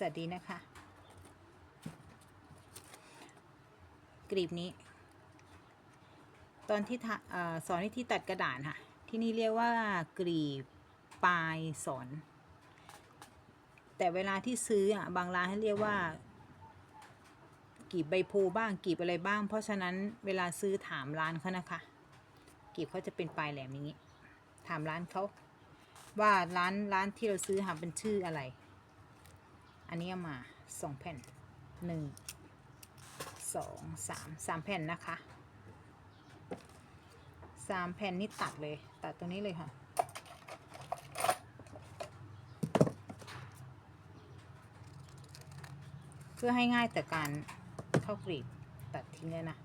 สวัสดีนะคะ กรีบนี้ ตอนที่อสอนวิธีตัดกระดาษค่ะ ที่นี่เรียกว่ากรีบปลายสอน แต่เวลาที่ซื้ออะบางร้านให้เรียกว่ากรีบใบโพบ้างกรีบอะไรบ้าง เพราะฉะนั้นเวลาซื้อถามร้านเขานะคะกรีบเขาจะเป็นปลายแหลมอย่างนี้ ถามร้านเขาว่าร้านร้านที่เราซื้อหาเป็นชื่ออะไร อันนี้มาสองแผ่นหนึ่งสองสามสามแผ่นนะคะสามแผ่นนี่ตัดเลย ตัดตรงนี้เลยค่ะ เพื่อให้ง่ายแต่การเข้ากรีดตัดทิ้งเลยนะ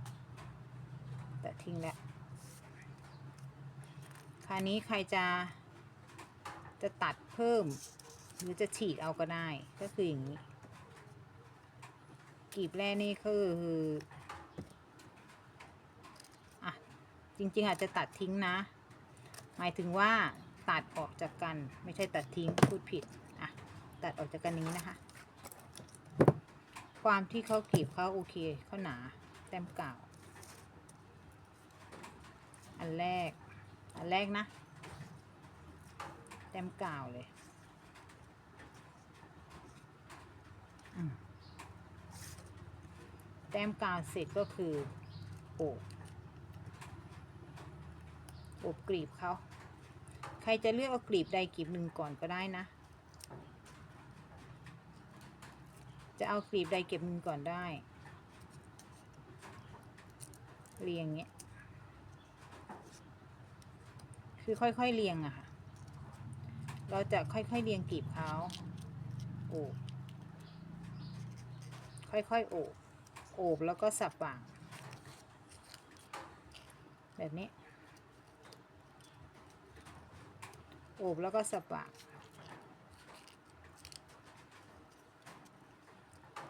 ตัดทิ้งแล้วคราวนี้ใครจะจะตัดเพิ่ม หรือจะฉีกเอาก็ได้ก็คืออย่างนี้กีบแรกนี่คืออะจริง ๆ อาจจะตัดทิ้งนะ หมายถึงว่าตัดออกจากกันไม่ใช่ตัดทิ้งพูดผิดอะตัดออกจากกันนี้นะคะ ความที่เขากีบเขาโอเคเขาหนาแต้มเก่าอันแรก อันแรกนะ แต้มเก่าเลยอืม แต้มกาวเสร็จก็คือโอบโอบกรีบเขาใครจะเลือกเอากรีบใดกรีบหนึ่งก่อนก็ได้นะ จะเอากรีบใดเก็บหนึ่งก่อนได้ เรียงเงี้ย คือค่อยๆเรียงอะค่ะ เราจะค่อยๆเรียงกลีบเขาโอบ ค่อยๆโอบ โอบแล้วก็สับวาง แบบนี้ โอบแล้วก็สับวาง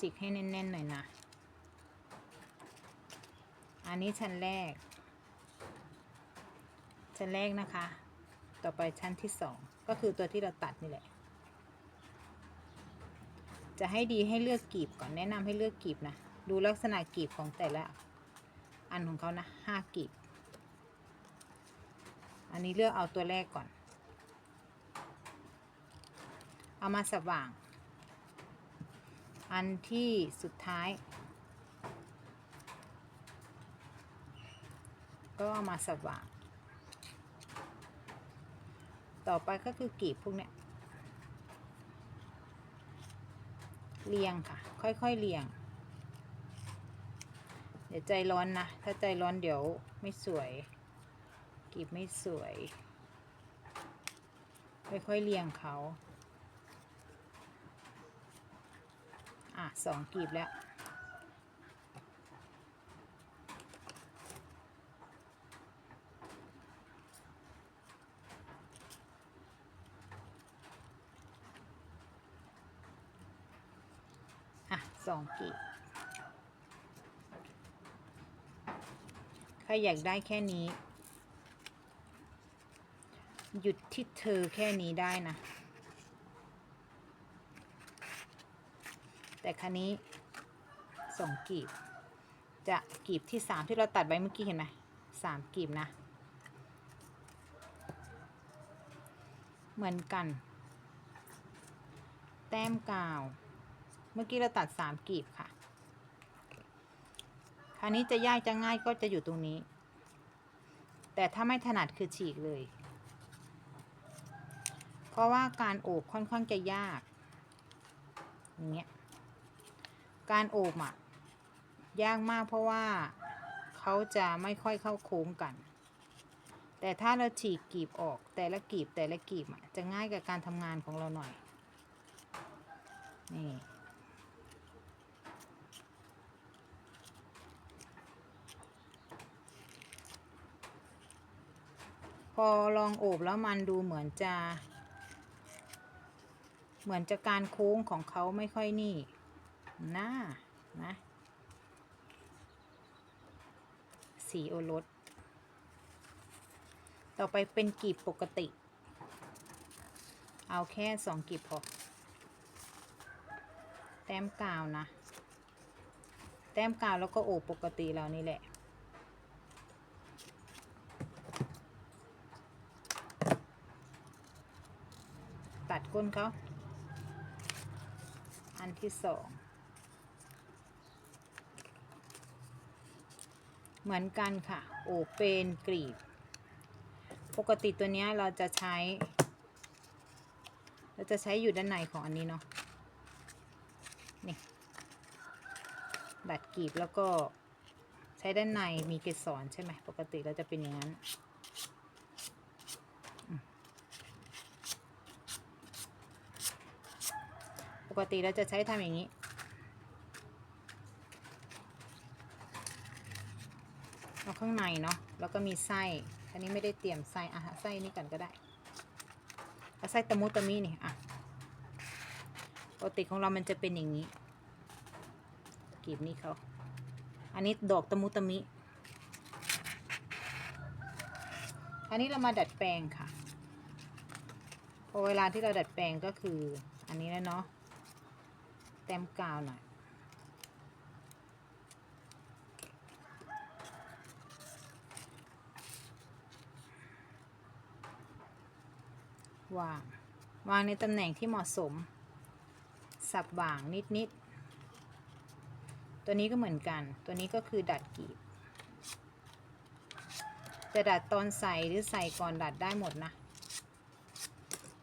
จิกให้แน่นๆหน่อยนะ อันนี้ชั้นแรก ชั้นแรกนะคะ ต่อไปชั้นที่สองก็คือตัวที่เราตัดนี่แหละ จะให้ดีให้เลือกกีบก่อนแนะนำให้เลือกกีบนะดูลักษณะกีบของแต่ละ อันของเขานะห้ากีบ อันนี้เลือกเอาตัวแรกก่อน เอามาสว่าง อันที่สุดท้าย ก็เอามาสว่าง ต่อไปก็คือกีบพวกเนี้ย เรียงค่ะ ค่อยๆเรียง เดี๋ยวใจร้อนนะ ถ้าใจร้อนเดี๋ยวไม่สวยกลีบไม่สวย ค่อยๆเรียงเขา อะสองกลีบแล้ว สองกีบใครอยากได้แค่นี้ หยุดที่เธอแค่นี้ได้นะ แต่คันนี้สองกีบ จะกีบที่สามที่เราตัดไว้เมื่อกี้เห็นไหมสามกีบนะ เหมือนกัน แต้มกาว เมื่อกี้เราตัดสามกลีบค่ะ คราวนี้จะยากจะง่ายก็จะอยู่ตรงนี้ แต่ถ้าไม่ถนัดคือฉีกเลย เพราะว่าการโอบค่อนข้างจะยาก อย่างเงี้ย การโอบอะ ยากมากเพราะว่าเขาจะไม่ค่อยเข้าโค้งกัน แต่ถ้าเราฉีกกลีบออกแต่ละกลีบแต่ละกลีบอะจะง่ายกับการทำงานของเราหน่อย นี่ พอลองโอบแล้วมันดูเหมือนจะ เหมือนจะการโค้งของเขาไม่ค่อยนี่น่านะ สีโอรส ต่อไปเป็นกลีบปกติ เอาแค่สองกลีบพอ แต้มกาวนะ แต้มกาวแล้วก็โอบปกติเรานี่แหละ ตัด ก้นเขาอันที่สองเหมือนกันค่ะ โอเป็นกรีบ ปกติตัวนี้เราจะใช้ เราจะใช้อยู่ด้านในของอันนี้เนาะนี่ดัดกรีบแล้วก็ใช้ด้านในมีเกสรใช่ไหม ปกติเราจะเป็นอย่างนั้น กติเราจะใช้ทำอย่างนี้ เอาข้างในเนาะแล้วก็มีไส้อันนี้ไม่ได้เตรียมไส้อะไส้นี่กันก็ได้เอาไส้ตะมุตะมินี่อะปกติของเรามันจะเป็นอย่างนี้กรีบนี่เขาอันนี้ดอกตะมุตะมิ อันนี้เรามาดัดแปลงค่ะพอเวลาที่เราดัดแปลงก็คืออันนี้แล้วเนาะ แต้มกาวหน่อย วาง วางในตำแหน่งที่เหมาะสม สับบ่างนิด ๆ ตัวนี้ก็เหมือนกัน ตัวนี้ก็คือดัดกีบ จะดัดตอนใส่หรือใส่ก่อนดัดได้หมดนะ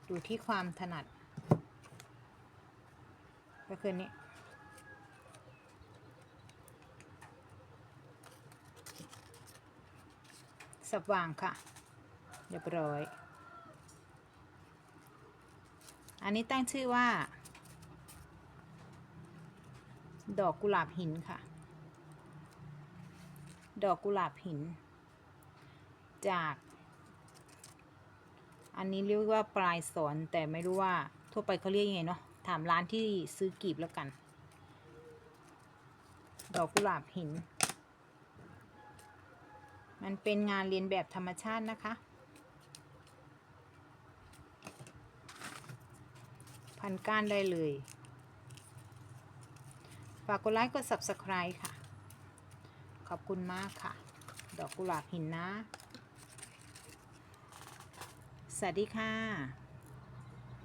ดูที่ความถนัด ก็คือนี้สับวางค่ะ เรียบร้อย อันนี้ตั้งชื่อว่า ดอกกุหลาบหินค่ะ ดอกกุหลาบหิน จาก อันนี้เรียกว่าปลายสอนแต่ไม่รู้ว่าทั่วไปเขาเรียกยังไงเนาะ ถามร้านที่ซื้อกีบแล้วกัน ดอกกุหลาบหิน มันเป็นงานเรียนแบบธรรมชาตินะคะ พันก้านได้เลย ฝากกดไลค์กด subscribe ค่ะ ขอบคุณมากค่ะ ดอกกุหลาบหินนะ สวัสดีค่ะ